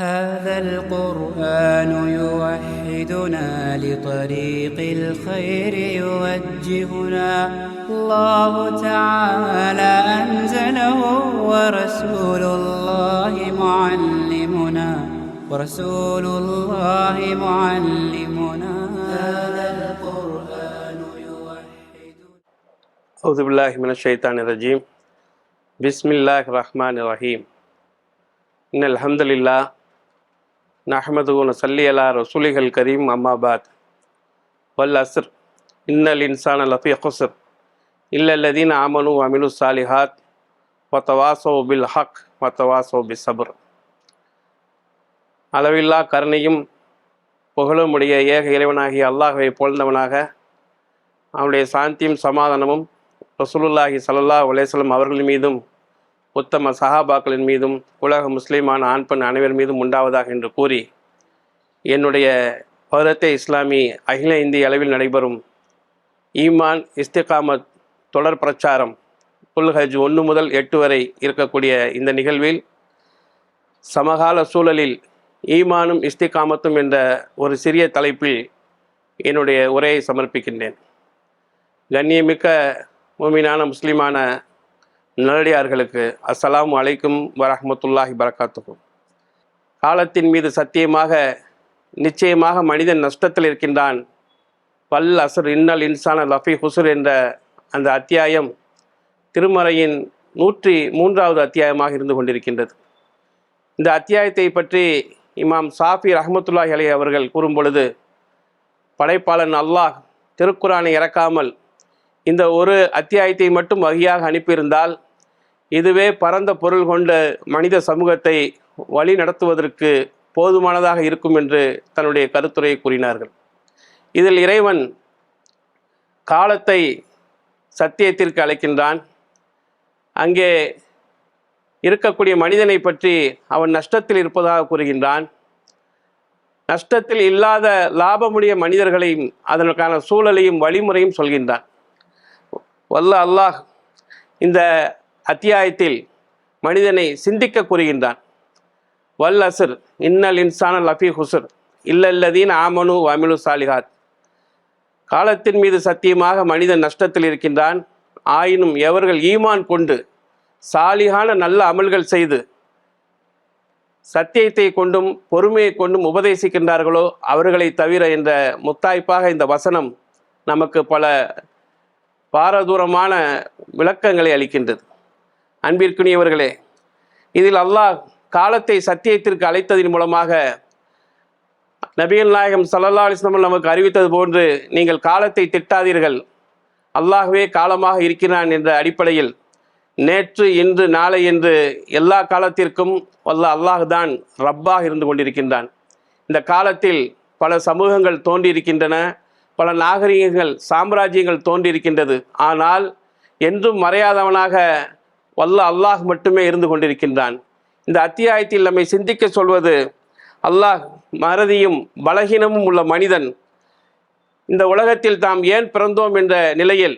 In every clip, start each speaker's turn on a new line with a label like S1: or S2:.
S1: هذا القرآن يوحدنا لطريق الخير يوجهنا. الله تعالى أنزله ورسول الله معلمنا. ورسول الله معلمنا. هذا القرآن يوحدنا.
S2: أعوذ بالله من الشيطان الرجيم. بسم الله الرحمن الرحيم. إن الحمد لله நஹமது சல்லி அலா ரசூலிகள் கரீம் அம்மாபாத் வல் அசர் இன்னல் இன்சான் லஃபி ஹுசர் இல்லல்லதீன் ஆமனு அமினு சாலிஹாத் வத்தவாசோ பில் ஹக் வத்தவாசோ பி சபர் அளவில்லா கருணையும் புகழுமுடைய ஏக இறைவனாகிய அல்லாஹுவை புகழ்ந்தவனாக அவனுடைய சாந்தியும் சமாதானமும் ரசூலுல்லாஹி சல்லா உலேசலம் அவர்கள் மீதும் உத்தம சஹாபாக்களின் மீதும் உலக முஸ்லீமான ஆண் பெண் அனைவர் மீதும் உண்டாவதாக என்று கூறி என்னுடைய பௌரத்தே இஸ்லாமி அகில இந்திய அளவில் நடைபெறும் ஈமான் இஸ்திகாமத் தொடர் பிரச்சாரம் புல்ஹஜ் ஒன்று முதல் எட்டு வரை இருக்கக்கூடிய இந்த நிகழ்வில் சமகால சூழலில் ஈமானும் இஸ்திகாமத்தும் என்ற ஒரு சிறிய தலைப்பில் என்னுடைய உரையை சமர்ப்பிக்கின்றேன். கண்ணியமிக்க மூமினான முஸ்லீமான நல்லடியார்களுக்கு அஸ்லாம் அலைக்கும் வரஹ்மத்துல்லாஹி பரகாத்துக்கும் காலத்தின் மீது சத்தியமாக நிச்சயமாக மனிதன் நஷ்டத்தில் இருக்கின்றான். பல் அசுர் இன்னல் இன்சான லஃபி ஹுசுர் என்ற அந்த அத்தியாயம் திருமறையின் நூற்றி மூன்றாவது அத்தியாயமாக இருந்து கொண்டிருக்கின்றது. இந்த அத்தியாயத்தை பற்றி இமாம் சாஃபி ரஹமத்துல்லாஹி அலை அவர்கள் கூறும் பொழுது படைப்பாளன் அல்லாஹ் திருக்குரானை இறக்காமல் இந்த ஒரு அத்தியாயத்தை மட்டும் வகையாக அனுப்பியிருந்தால் இதுவே பரந்த பொருள் கொண்ட மனித சமூகத்தை வழி நடத்துவதற்கு போதுமானதாக இருக்கும் என்று தன்னுடைய கருத்துரையை கூறினார்கள். இதில் இறைவன் காலத்தை சத்தியத்திற்கு அழைக்கின்றான். அங்கே இருக்கக்கூடிய மனிதனை பற்றி அவன் நஷ்டத்தில் இருப்பதாக கூறுகின்றான். நஷ்டத்தில் இல்லாத லாபமுடைய மனிதர்களையும் அதற்கான சூழலையும் வழிமுறையும் சொல்கின்றான். வல்ல அல்லாஹ் இந்த அத்தியாயத்தில் மனிதனை சிந்திக்க கூறுகின்றான். வல் அசுர் இன்னல் இன்சான லஃபி ஹுசுர் இல்லல்லதீன் ஆமனு வமிலு சாலிஹாத். காலத்தின் மீது சத்தியமாக மனிதன் நஷ்டத்தில் இருக்கின்றான். ஆயினும் எவர்கள் ஈமான் கொண்டு சாலிகான நல்ல அமல்கள் செய்து சத்தியத்தை கொண்டும் பொறுமையை கொண்டும் உபதேசிக்கின்றார்களோ அவர்களை தவிர என்ற முத்தாய்ப்பாக இந்த வசனம் நமக்கு பல பாரதூரமான விளக்கங்களை அளிக்கின்றது. அன்பிற்குரியவர்களே இதில் அல்லாஹ் காலத்தை சத்தியத்திற்கு அழைத்ததின் மூலமாக நபிகள் நாயகம் சல்லல்லா அலிஸ்லாம் நமக்கு அறிவித்தது போன்று நீங்கள் காலத்தை திட்டாதீர்கள். அல்லாகவே காலமாக இருக்கிறான் என்ற அடிப்படையில் நேற்று இன்று நாளை என்று எல்லா காலத்திற்கும் வல்ல அல்லாஹ் தான் ரப்பாக இருந்து கொண்டிருக்கின்றான். இந்த காலத்தில் பல சமூகங்கள் தோன்றியிருக்கின்றன பல நாகரிகங்கள் சாம்ராஜ்யங்கள் தோன்றியிருக்கின்றது. ஆனால் என்றும் மறையாதவனாக வல்ல அல்லாஹ் மட்டுமே இருந்து கொண்டிருக்கின்றான். இந்த அத்தியாயத்தில் நம்மை சிந்திக்க சொல்வது அல்லாஹ் மறதியும் பலகீனமும் உள்ள மனிதன். இந்த உலகத்தில் தாம் ஏன் பிறந்தோம் என்ற நிலையில்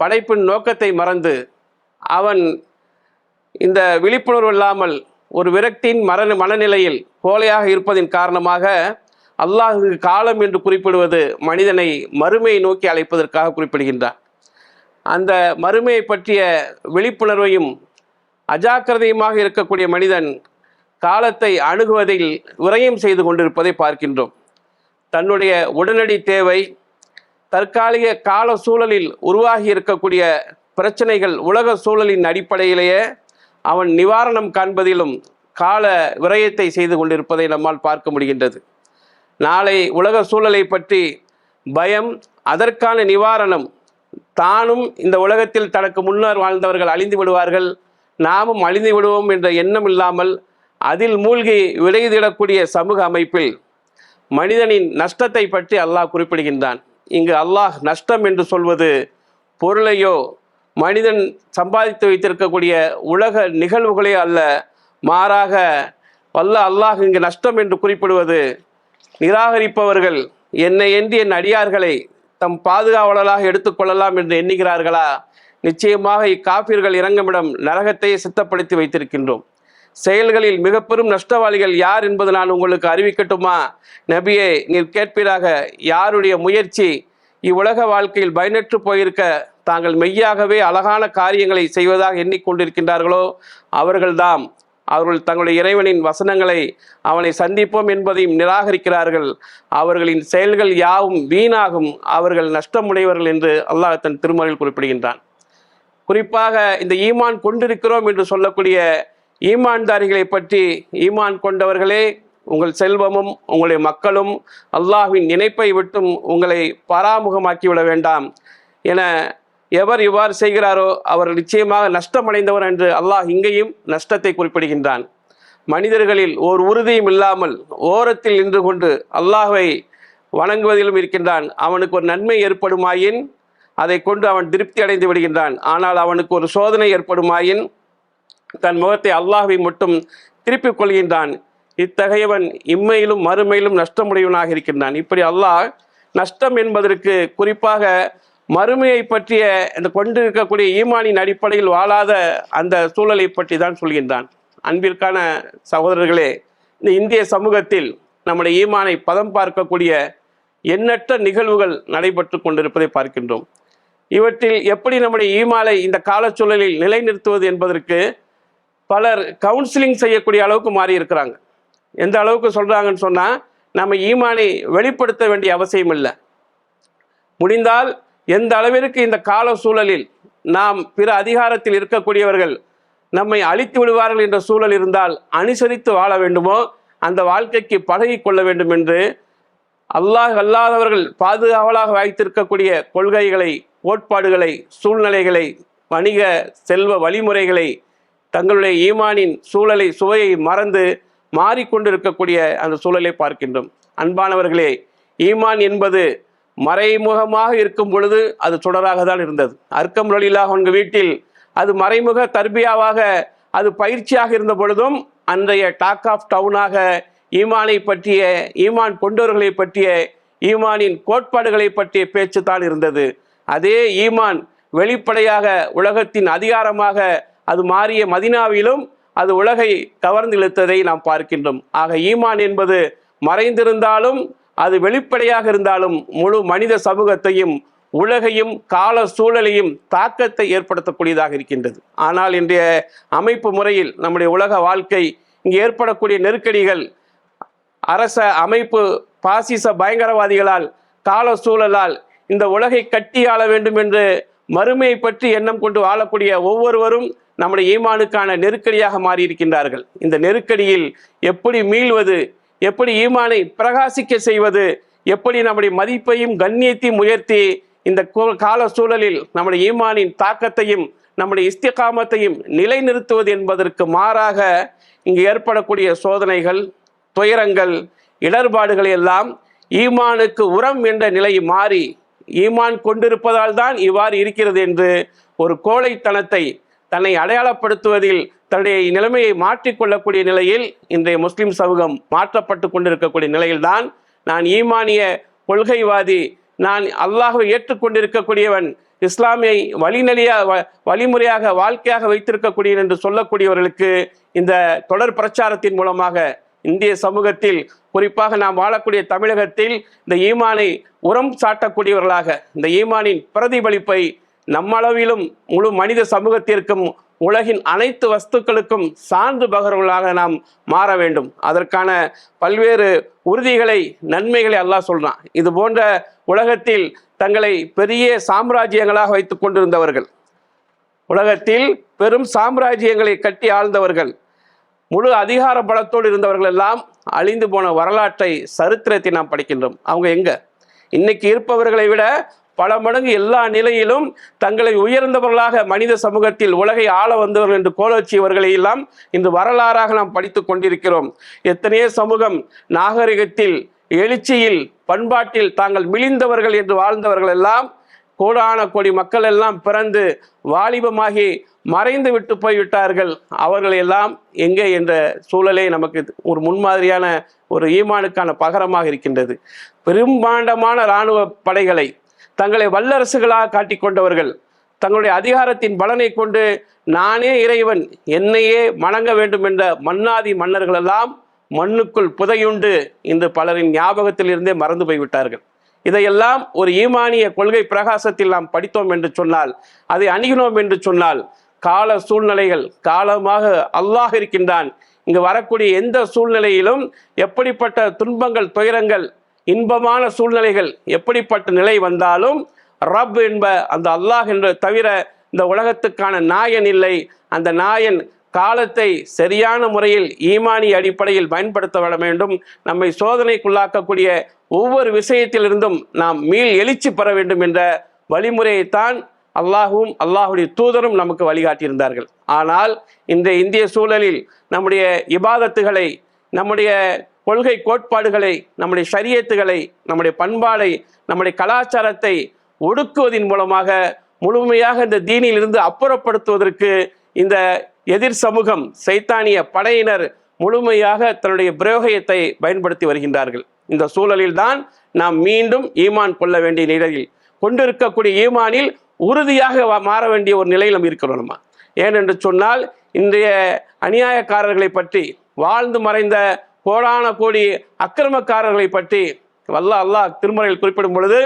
S2: படைப்பின் நோக்கத்தை மறந்து அவன் இந்த விழிப்புணர்வு இல்லாமல் ஒரு விரக்தியின் மரண மனநிலையில் கோலையாக இருப்பதின் காரணமாக அல்லாஹுக்கு காலம் என்று குறிப்பிடுவது மனிதனை மறுமையை நோக்கி அழைப்பதற்காக குறிப்பிடுகின்றார். அந்த மறுமையை பற்றிய விழிப்புணர்வையும் அஜாக்கிரதையுமாக இருக்கக்கூடிய மனிதன் காலத்தை அணுகுவதில் விரயம் செய்து கொண்டிருப்பதை பார்க்கின்றோம். தன்னுடைய உடனடி தேவை தற்காலிக கால சூழலில் உருவாகி இருக்கக்கூடிய பிரச்சனைகள் உலக சூழலின் அடிப்படையிலேயே அவன் நிவாரணம் காண்பதிலும் கால விரயத்தை செய்து கொண்டிருப்பதை நம்மால் பார்க்க முடிகின்றது. நாளை உலக சூழலை பற்றி பயம் அதற்கான நிவாரணம் தானும் இந்த உலகத்தில் தனக்கு முன்னர் வாழ்ந்தவர்கள் அழிந்து விடுவார்கள். நாமும் அழிந்து விடுவோம் என்ற எண்ணம் இல்லாமல் அதில் மூழ்கி விளைதிடக்கூடிய சமூக அமைப்பில் மனிதனின் நஷ்டத்தை பற்றி அல்லாஹ் குறிப்பிடுகின்றான். இங்கு அல்லாஹ் நஷ்டம் என்று சொல்வது பொருளையோ மனிதன் சம்பாதித்து வைத்திருக்கக்கூடிய உலக நிகழ்வுகளே அல்ல. மாறாக வல்ல அல்லாஹ் இங்கு நஷ்டம் என்று குறிப்பிடுவது நிராகரிப்பவர்கள் என்னை என்று என் அடியார்களை தம் பாதுகாவலராக எடுத்துக்கொள்ளலாம் என்று எண்ணுகிறார்களா? நிச்சயமாக இக்காப்பீர்கள் இறங்குமிடம் நரகத்தையே சித்தப்படுத்தி வைத்திருக்கின்றோம். செயல்களில் மிக பெரும் நஷ்டவாளிகள் யார் என்பது நான் உங்களுக்கு அறிவிக்கட்டுமா? நபியே நீர் கேட்பீராக யாருடைய முயற்சி இவ்வுலக வாழ்க்கையில் பயனற்று போயிருக்க தாங்கள் மெய்யாகவே அழகான காரியங்களை செய்வதாக எண்ணிக்கொண்டிருக்கின்றார்களோ அவர்கள்தாம். அவர்கள் தங்களுடைய இறைவனின் வசனங்களை அவனை சந்திப்போம் என்பதையும் நிராகரிக்கிறார்கள். அவர்களின் செயல்கள் யாவும் வீணாகும். அவர்கள் நஷ்டமுடையவர்கள் என்று அல்லாஹ் தன் திருமறையில் குறிப்பிடுகின்றான். குறிப்பாக இந்த ஈமான் கொண்டிருக்கிறோம் என்று சொல்லக்கூடிய ஈமான்தாரிகளை பற்றி ஈமான் கொண்டவர்களே உங்கள் செல்வமும் உங்களுடைய மக்களும் அல்லாஹ்வின் நினைப்பை விட்டும் உங்களை பராமுகமாக்கிவிட வேண்டாம் என எவர் இவ்வாறு செய்கிறாரோ அவர் நிச்சயமாக நஷ்டமடைந்தவர் என்று அல்லாஹ் இங்கேயும் நஷ்டத்தை குறிப்பிடுகின்றான். மனிதர்களில் ஓர் உறுதியும் இல்லாமல் ஓரத்தில் நின்று கொண்டு அல்லாஹை வணங்குவதிலும் இருக்கின்றான். அவனுக்கு ஒரு நன்மை ஏற்படுமாயின் அதை கொண்டு அவன் திருப்தி அடைந்து விடுகின்றான். ஆனால் அவனுக்கு ஒரு சோதனை ஏற்படுமாயின் தன் முகத்தை அல்லாஹை மட்டும் திருப்பிக் கொள்கின்றான். இத்தகையவன் இம்மையிலும் மறுமையிலும் நஷ்டமுடையவனாக இருக்கின்றான். இப்படி அல்லாஹ் நஷ்டம் என்பதற்கு குறிப்பாக மறுமையை பற்றிய இந்த கொண்டிருக்கக்கூடிய ஈமானின் அடிப்படையில் வாழாத அந்த சூழலை பற்றி தான் சொல்கின்றான். அன்பிற்கான சகோதரர்களே இந்த இந்திய சமூகத்தில் நம்முடைய ஈமானை பதம் பார்க்கக்கூடிய எண்ணற்ற நிகழ்வுகள் நடைபெற்று கொண்டிருப்பதை பார்க்கின்றோம். இவற்றில் எப்படி நம்முடைய ஈமாலை இந்த காலச்சூழலில் நிலைநிறுத்துவது என்பதற்கு பலர் கவுன்சிலிங் செய்யக்கூடிய அளவுக்கு மாறி இருக்கிறாங்க எந்த அளவுக்கு சொல்கிறாங்கன்னு சொன்னால் நம்ம ஈமானை வெளிப்படுத்த வேண்டிய அவசியம் இல்லை முடிந்தால் எந்த அளவிற்கு இந்த கால சூழலில் நாம் பிற அதிகாரத்தில் இருக்கக்கூடியவர்கள் நம்மை அழித்து விடுவார்கள் என்ற சூழல் இருந்தால் அனுசரித்து வாழ வேண்டுமோ? அந்த வாழ்க்கைக்கு பழகி கொள்ள வேண்டும் என்று அல்லாஹ் அல்லாதவர்கள் பாதுகாவலாக வைத்திருக்கக்கூடிய கொள்கைகளை கோட்பாடுகளை சூழ்நிலைகளை வணிக செல்வ வழிமுறைகளை தங்களுடைய ஈமானின் சூழலை சுவையை மறந்து மாறிக்கொண்டிருக்கக்கூடிய அந்த சூழலை பார்க்கின்றோம். அன்பானவர்களே ஈமான் என்பது மறைமுகமாக இருக்கும் பொழுது அது சுடராக தான் இருந்தது. அர்க்கம் லலிலாக உங்கள் வீட்டில் அது மறைமுக தர்பியாவாக அது பயிற்சியாக இருந்த பொழுதும் அன்றைய டாக் ஆஃப் டவுனாக ஈமானை பற்றிய ஈமான் கொண்டவர்களை பற்றிய ஈமானின் கோட்பாடுகளை பற்றிய பேச்சு தான் இருந்தது. அதே ஈமான் வெளிப்படையாக உலகத்தின் அதிகாரமாக அது மாறிய மதினாவிலும் அது உலகை கவர்ந்து இழுத்ததை நாம் பார்க்கின்றோம். ஆக ஈமான் என்பது மறைந்திருந்தாலும் அது வெளிப்படையாக இருந்தாலும் முழு மனித சமூகத்தையும் உலகையும் கால சூழலையும் தாக்கத்தை ஏற்படுத்தக்கூடியதாக இருக்கின்றது. ஆனால் இன்றைய அமைப்பு முறையில் நம்முடைய உலக வாழ்க்கை இங்கே ஏற்படக்கூடிய நெருக்கடிகள் அரச அமைப்பு பாசிச பயங்கரவாதிகளால் கால சூழலால் இந்த உலகை கட்டி ஆள வேண்டும் என்று மறுமையை பற்றி எண்ணம் கொண்டு வாழக்கூடிய ஒவ்வொருவரும் நம்முடைய ஈமானுக்கான நெருக்கடியாக மாறியிருக்கின்றார்கள். இந்த நெருக்கடியில் எப்படி மீள்வது எப்படி ஈமானை பிரகாசிக்க செய்வது? எப்படி நம்முடைய மதிப்பையும் கண்ணியத்தையும் உயர்த்தி இந்த கோ- கால சூழலில் நம்முடைய ஈமானின் தாக்கத்தையும் நம்முடைய இஸ்திகாமத்தையும் நிலைநிறுத்துவது என்பதற்கு மாறாக இங்கு ஏற்படக்கூடிய சோதனைகள் துயரங்கள் இடர்பாடுகள் எல்லாம் ஈமானுக்கு உரம் என்ற நிலை மாறி ஈமான் கொண்டிருப்பதால் தான் இவ்வாறு இருக்கிறது என்று ஒரு கோழைத்தனத்தை தன்னை அடையாளப்படுத்துவதில் தன்னுடைய நிலைமையை மாற்றிக்கொள்ளக்கூடிய நிலையில் இன்றைய முஸ்லிம் சமூகம் மாற்றப்பட்டு கொண்டிருக்கக்கூடிய நிலையில்தான் நான் ஈமானிய கொள்கைவாதி நான் அல்லாஹை ஏற்றுக்கொண்டிருக்கக்கூடியவன் இஸ்லாமியை வழிநிலையாக வ- வழிமுறையாக வாழ்க்கையாக வைத்திருக்கக்கூடியவன் என்று சொல்லக்கூடியவர்களுக்கு இந்த தொடர் பிரச்சாரத்தின் மூலமாக இந்திய சமூகத்தில் குறிப்பாக நாம் வாழக்கூடிய தமிழகத்தில் இந்த ஈமானை உரம் சாட்டக்கூடியவர்களாக இந்த ஈமானின் பிரதிபலிப்பை நம்மளவிலும் முழு மனித சமூகத்திற்கும் உலகின் அனைத்து வஸ்துக்களுக்கும் சான்று பகர்வர்களாக நாம் மாற வேண்டும். அதற்கான பல்வேறு உறுதிகளை நன்மைகளை அல்லாஹ் சொல்கிறான் இது போன்ற உலகத்தில் தங்களை பெரிய சாம்ராஜ்யங்களாக வைத்து கொண்டிருந்தவர்கள் உலகத்தில் பெரும் சாம்ராஜ்யங்களை கட்டி ஆழ்ந்தவர்கள் முழு அதிகார பலத்தோடு இருந்தவர்கள் எல்லாம் அழிந்து போன வரலாற்றை சரித்திரத்தை நாம் படிக்கின்றோம். அவங்க எங்க? இன்னைக்கு இருப்பவர்களை விட பல மடங்கு எல்லா நிலையிலும் தங்களை உயர்ந்தவர்களாக மனித சமூகத்தில் உலகை ஆள வந்தவர்கள் என்று கோலோச்சியவர்களை எல்லாம் இன்று வரலாறாக நாம் படித்து கொண்டிருக்கிறோம். எத்தனையோ சமூகம் நாகரிகத்தில் எழுச்சியில் பண்பாட்டில் தாங்கள் மிளிந்தவர்கள் என்று வாழ்ந்தவர்கள் எல்லாம் கோடான கோடி மக்கள் எல்லாம் பிறந்து வாலிபமாகி மறைந்து விட்டு போய்விட்டார்கள். அவர்கள் எல்லாம் எங்கே என்ற சூழலே நமக்கு ஒரு முன்மாதிரியான ஒரு ஈமானுக்கான பகரமாக இருக்கின்றது. பெரும்பாண்டமான இராணுவ படைகளை தங்களை வல்லரசுகளாக காட்டிக்கொண்டவர்கள். தங்களுடைய அதிகாரத்தின் பலனை கொண்டு நானே இறைவன் என்னையே வணங்க வேண்டும் என்ற மன்னாதி மன்னர்களெல்லாம் மண்ணுக்குள் புதையுண்டு இன்று பலரின் ஞாபகத்தில் இருந்தே மறந்து போய்விட்டார்கள். இதையெல்லாம் ஒரு ஈமானிய கொள்கை பிரகாசத்தில் நாம் படித்தோம் என்று சொன்னால் அதை அணுகினோம் என்று சொன்னால் கால சூழ்நிலைகள் காலமாக அல்லாஹ் இருக்கின்றான். இங்கு வரக்கூடிய எந்த சூழ்நிலையிலும் எப்படிப்பட்ட துன்பங்கள் துயரங்கள் இன்பமான சூழ்நிலைகள் எப்படிப்பட்ட நிலை வந்தாலும் ரப் என்ப அந்த அல்லாஹ் என்று தவிர இந்த உலகத்துக்கான நாயன் இல்லை. அந்த நாயன் காலத்தை சரியான முறையில் ஈமானி அடிப்படையில் பயன்படுத்த விட வேண்டும். நம்மை சோதனைக்குள்ளாக்கக்கூடிய ஒவ்வொரு விஷயத்திலிருந்தும் நாம் மீள் எழுச்சி பெற வேண்டும் என்ற வழிமுறையைத்தான் அல்லாஹும் அல்லாஹுடைய தூதரும் நமக்கு வழிகாட்டியிருந்தார்கள். ஆனால் இந்த இந்திய சூழலில் நம்முடைய இபாதத்துகளை நம்முடைய கொள்கை கோட்பாடுகளை நம்முடைய சரியத்துகளை நம்முடைய பண்பாடை நம்முடைய கலாச்சாரத்தை ஒடுக்குவதன் மூலமாக முழுமையாக இந்த தீனிலிருந்து அப்புறப்படுத்துவதற்கு இந்த எதிர் சமூகம் சைத்தானிய படையினர் முழுமையாக தன்னுடைய பிரயோகத்தை பயன்படுத்தி வருகின்றார்கள். இந்த சூழலில்தான் நாம் மீண்டும் ஈமான் கொள்ள வேண்டிய நிலையில் கொண்டிருக்கக்கூடிய ஈமானில் உறுதியாக மாற வேண்டிய ஒரு நிலையில் நம்ம இருக்கிறோம் நம்ம. ஏனென்று சொன்னால் இன்றைய அநியாயக்காரர்களை பற்றி வாழ்ந்து மறைந்த கோடான கோடி அக்கிரமக்காரர்களை பற்றி வல்ல அல்லாஹ் திருமறையில் குறிப்பிடும் பொழுது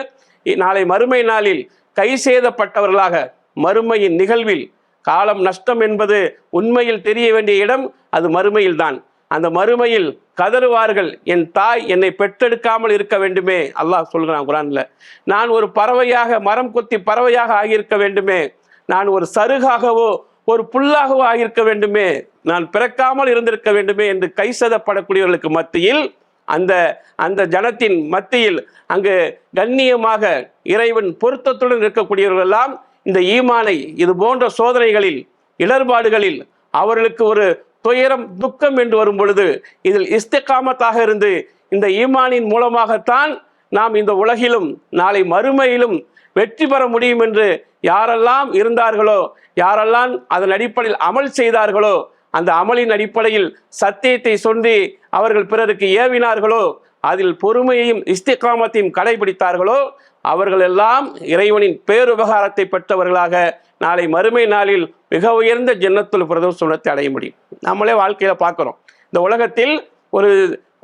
S2: இ- நாளை மறுமை நாளில் கை செய்தப்பட்டவர்களாக மறுமையின் நிகழ்வில் காலம் நஷ்டம் என்பது உண்மையில் தெரிய வேண்டிய இடம் அது மறுமையில்தான் அந்த மறுமையில் கதறுவார்கள் என் தாய் என்னை பெற்றெடுக்காமல் இருக்க வேண்டுமே அல்லாஹ் சொல்கிறான் குரானில். நான் ஒரு பறவையாக மரம் கொத்தி பறவையாக ஆகியிருக்க வேண்டுமே. நான் ஒரு சருகாகவோ ஒரு புல்லாகவோ ஆகியிருக்க வேண்டுமே நான் பிறக்காமல் இருந்திருக்க வேண்டுமே என்று கைசதப்படக்கூடியவர்களுக்கு மத்தியில் அந்த அந்த ஜனத்தின் மத்தியில் அங்கு கண்ணியமாக இறைவன் பொருத்தத்துடன் இருக்கக்கூடியவர்கள் எல்லாம் இந்த ஈமானை இது போன்ற சோதனைகளில் இடர்பாடுகளில் அவர்களுக்கு ஒரு துயரம் துக்கம் என்று வரும் பொழுது இதில் இஸ்திகாமத்தாக இருந்து இந்த ஈமானின் மூலமாகத்தான் நாம் இந்த உலகிலும் நாளை மறுமையிலும் வெற்றி பெற முடியும் என்று யாரெல்லாம் இருந்தார்களோ யாரெல்லாம் அதன் அடிப்படையில் அமல் செய்தார்களோ அந்த அமலின் அடிப்படையில் சத்தியத்தை சொல்லி அவர்கள் பிறருக்கு ஏவினார்களோ அதில் பொறுமையையும் இஸ்திகாமத்தையும் கடைபிடித்தார்களோ அவர்கள் எல்லாம் இறைவனின் பேருபகாரத்தை பெற்றவர்களாக நாளை மறுமை நாளில் மிக உயர்ந்த ஜன்னத்துல் பிரதோஷ சுனத்தை அடைய முடியும். நம்மளே வாழ்க்கையில் பார்க்குறோம். இந்த உலகத்தில் ஒரு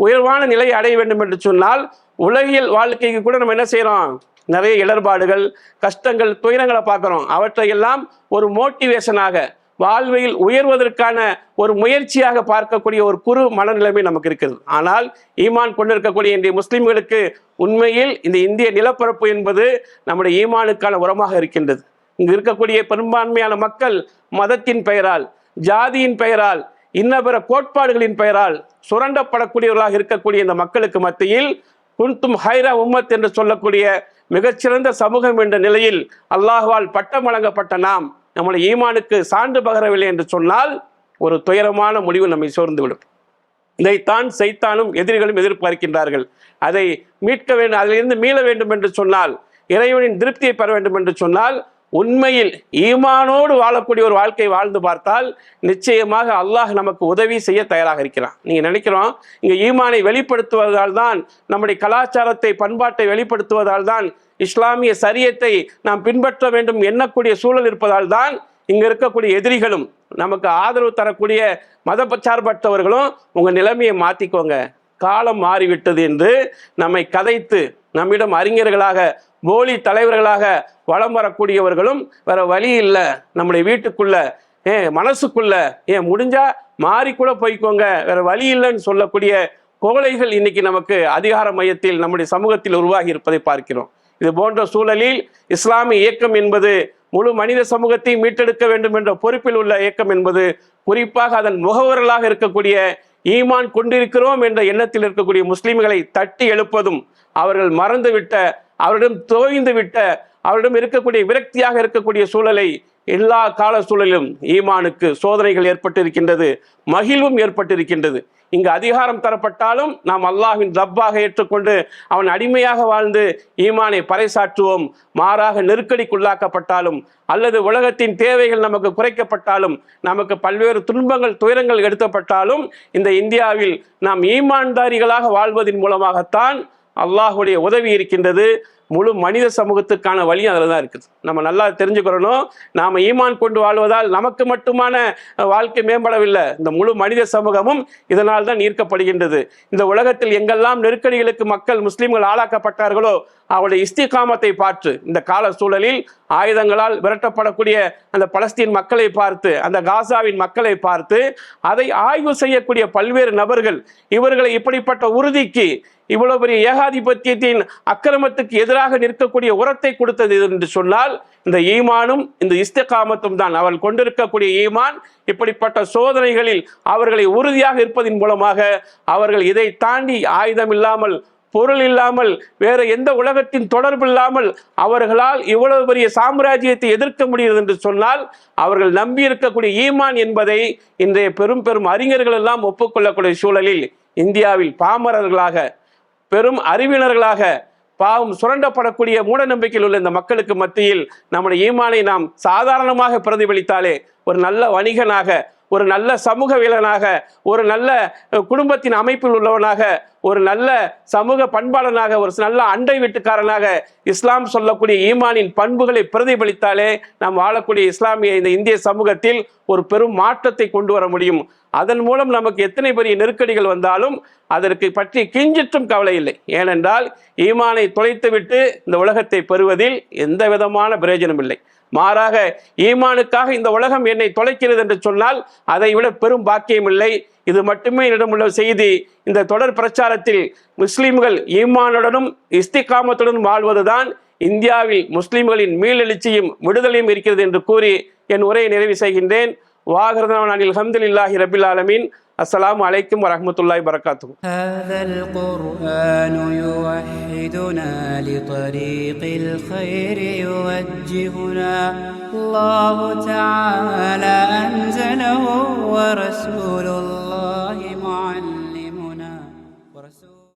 S2: உயர்வான நிலையை அடைய வேண்டும் என்று சொன்னால் உலகியல் வாழ்க்கைக்கு கூட நம்ம என்ன செய்கிறோம் நிறைய இடர்பாடுகள் கஷ்டங்கள் துயரங்களை பார்க்குறோம். அவற்றையெல்லாம் ஒரு மோட்டிவேஷனாக வாழ்வையில் உயர்வதற்கான ஒரு முயற்சியாக பார்க்கக்கூடிய ஒரு குறு மனநிலைமை நமக்கு இருக்குது ஆனால் ஈமான் கொண்டிருக்கக்கூடிய இன்றைய முஸ்லிம்களுக்கு உண்மையில் இந்த இந்திய நிலப்பரப்பு என்பது நம்முடைய ஈமானுக்கான உரமாக இருக்கின்றது. இங்கு இருக்கக்கூடிய பெரும்பான்மையான மக்கள் மதத்தின் பெயரால் ஜாதியின் பெயரால் இன்ன பிற கோட்பாடுகளின் பெயரால் சுரண்டப்படக்கூடியவர்களாக இருக்கக்கூடிய இந்த மக்களுக்கு மத்தியில் குன்தும் ஹைரா உம்மத் என்று சொல்லக்கூடிய மிகச்சிறந்த சமூகம் என்ற நிலையில் அல்லாஹ்வால் பட்டம் வழங்கப்பட்ட நாம் நம்முடைய ஈமானுக்கு சான்று பகரவில்லை என்று சொன்னால் ஒரு துயரமான முடிவு நம்மை சோர்ந்துவிடும். இதைத்தான் சைத்தானும் எதிரிகளும் எதிர்பார்க்கின்றார்கள். அதை மீட்க வேண்டும் அதிலிருந்து மீள வேண்டும் என்று சொன்னால் இறைவனின் திருப்தியை பெற வேண்டும் என்று சொன்னால் உண்மையில் ஈமானோடு வாழக்கூடிய ஒரு வாழ்க்கை வாழ்ந்து பார்த்தால் நிச்சயமாக அல்லாஹ் நமக்கு உதவி செய்ய தயாராக இருக்கிறான். நீங்கள் நினைக்கிறோம் இங்கே ஈமானை வெளிப்படுத்துவதால் தான் நம்முடைய கலாச்சாரத்தை பண்பாட்டை வெளிப்படுத்துவதால் தான் இஸ்லாமிய சரியத்தை நாம் பின்பற்ற வேண்டும் எண்ணக்கூடிய சூழல் இருப்பதால் தான் இங்கே இருக்கக்கூடிய எதிரிகளும் நமக்கு ஆதரவு தரக்கூடிய மத சார்பற்றவர்களும் உங்கள் நிலைமையை மாற்றிக்கோங்க காலம் மாறிவிட்டது என்று நம்மை கதைத்து நம்மிடம் அறிஞர்களாக போலி தலைவர்களாக வலம் வரக்கூடியவர்களும் வேற வழி இல்லை. நம்முடைய வீட்டுக்குள்ள ஏன் மனசுக்குள்ள ஏன் முடிஞ்சா மாறி கூட போய்க்கோங்க. வேற வழி இல்லைன்னு சொல்லக்கூடிய கோழைகள் இன்னைக்கு நமக்கு அதிகார மையத்தில் நம்முடைய சமூகத்தில் உருவாகி இருப்பதை பார்க்கிறோம். இது போன்ற சூழலில் இஸ்லாமிய இயக்கம் என்பது முழு மனித சமூகத்தை மீட்டெடுக்க வேண்டும் என்ற பொறுப்பில் உள்ள இயக்கம் என்பது குறிப்பாக அதன் முகவர்களாக இருக்கக்கூடிய ஈமான் கொண்டிருக்கிறோம் என்ற எண்ணத்தில் இருக்கக்கூடிய முஸ்லிம்களை தட்டி எழுப்பதும் அவர்கள் மறந்துவிட்ட அவரிடம் தோய்ந்து விட்ட அவரிடம் இருக்கக்கூடிய விரக்தியாக இருக்கக்கூடிய சூழலை எல்லா கால சூழலிலும் ஈமானுக்கு சோதனைகள் ஏற்பட்டிருக்கின்றது மகிழ்வும் ஏற்பட்டிருக்கின்றது. இங்கு அதிகாரம் தரப்பட்டாலும் நாம் அல்லாஹின் ரப்பாக ஏற்றுக்கொண்டு அவன் அடிமையாக வாழ்ந்து ஈமானை பறைசாற்றுவோம். மாறாக நெருக்கடிக்குள்ளாக்கப்பட்டாலும் அல்லது உலகத்தின் தேவைகள் நமக்கு குறைக்கப்பட்டாலும் நமக்கு பல்வேறு துன்பங்கள் துயரங்கள் எடுத்தப்பட்டாலும் இந்த இந்தியாவில் நாம் ஈமான்தாரிகளாக வாழ்வதன் மூலமாகத்தான் அல்லாஹுடைய உதவி இருக்கின்றது. முழு மனித சமூகத்துக்கான வழி அதில் தான் இருக்குது. நம்ம நல்லா தெரிஞ்சுக்கிறணும். நாம் ஈமான் கொண்டு வாழ்வதால் நமக்கு மட்டுமான வாழ்க்கை மேம்படவில்லை. இந்த முழு மனித சமூகமும் இதனால் தான் ஈர்க்கப்படுகின்றது. இந்த உலகத்தில் எங்கெல்லாம் நெருக்கடிகளுக்கு மக்கள் முஸ்லீம்கள் ஆளாக்கப்பட்டார்களோ அவருடைய இஸ்திகாமத்தை பார்த்து இந்த கால சூழலில் ஆயுதங்களால் விரட்டப்படக்கூடிய அந்த பலஸ்தீன் மக்களை பார்த்து அந்த காசாவின் மக்களை பார்த்து அதை ஆய்வு செய்யக்கூடிய பல்வேறு நபர்கள் இவர்களை இப்படிப்பட்ட உறுதிக்கு இவ்வளவு பெரிய ஏகாதிபத்தியத்தின் அக்கிரமத்துக்கு எதிராக நிற்கக்கூடிய உரத்தை கொடுத்தது என்று சொன்னால் இந்த ஈமானும் இந்த இஸ்தகாமத்தும் தான். அவள் கொண்டிருக்கக்கூடிய ஈமான் இப்படிப்பட்ட சோதனைகளில் அவர்களை உறுதியாக இருப்பதின் மூலமாக அவர்கள் இதை தாண்டி ஆயுதம் இல்லாமல் பொருள் இல்லாமல் வேற எந்த உலகத்தின் தொடர்பு இல்லாமல் அவர்களால் இவ்வளவு பெரிய சாம்ராஜ்யத்தை எதிர்க்க முடிகிறது என்று சொன்னால் அவர்கள் நம்பி இருக்கக்கூடிய ஈமான் என்பதை இன்றைய பெரும் பெரும் அறிஞர்கள் எல்லாம் ஒப்புக்கொள்ளக்கூடிய சூழலில் இந்தியாவில் பாமரர்களாக பெரும் அறிவினர்களாக பாவம் சுரண்டப்படக்கூடிய மூட நம்பிக்கையில் உள்ள இந்த மக்களுக்கு மத்தியில் நம்முடைய ஈமானை நாம் சாதாரணமாக பிரதிபலித்தாலே ஒரு நல்ல வணிகனாக ஒரு நல்ல சமூகவியலனாக ஒரு நல்ல குடும்பத்தின் அமைப்பில் உள்ளவனாக ஒரு நல்ல சமூக பண்பாளனாக ஒரு நல்ல அண்டை வீட்டுக்காரனாக இஸ்லாம் சொல்லக்கூடிய ஈமானின் பண்புகளை பிரதிபலித்தாலே நாம் வாழக்கூடிய இஸ்லாமிய இந்த இந்திய சமூகத்தில் ஒரு பெரும் மாற்றத்தை கொண்டு வர முடியும். அதன் மூலம் நமக்கு எத்தனை பெரிய நெருக்கடிகள் வந்தாலும் அதற்கு பற்றி கிஞ்சிற்றும் கவலை இல்லை. ஏனென்றால் ஈமானை தொலைத்துவிட்டு இந்த உலகத்தை பெறுவதில் எந்த விதமான பிரயோஜனம் இல்லை. மாறாக ஈமானுக்காக இந்த உலகம் என்னை தொலைக்கிறது என்று சொன்னால் அதை விட பெரும் பாக்கியம் இல்லை. இது மட்டுமே என்னிடமுள்ள செய்தி இந்த தொடர் பிரச்சாரத்தில் முஸ்லிம்கள் ஈமானுடனும் இஸ்திகாமத்துடனும் வாழ்வதுதான் இந்தியாவில் முஸ்லிம்களின் மீளெழுச்சியும் விடுதலையும் இருக்கிறது என்று கூறி என் உரையை நிறைவு செய்கின்றேன் வாகரதான் அனில் ஹம்துலில்லாஹி ரபில் ஆலமீன் அஸ்ஸலாமு அலைக்கும் வரஹ்மத்துல்லாஹி வரகாத்துஹு
S1: هذا القرآن يوحدنا لطريق الخير يوجهنا الله تعالى أنزله ورسول الله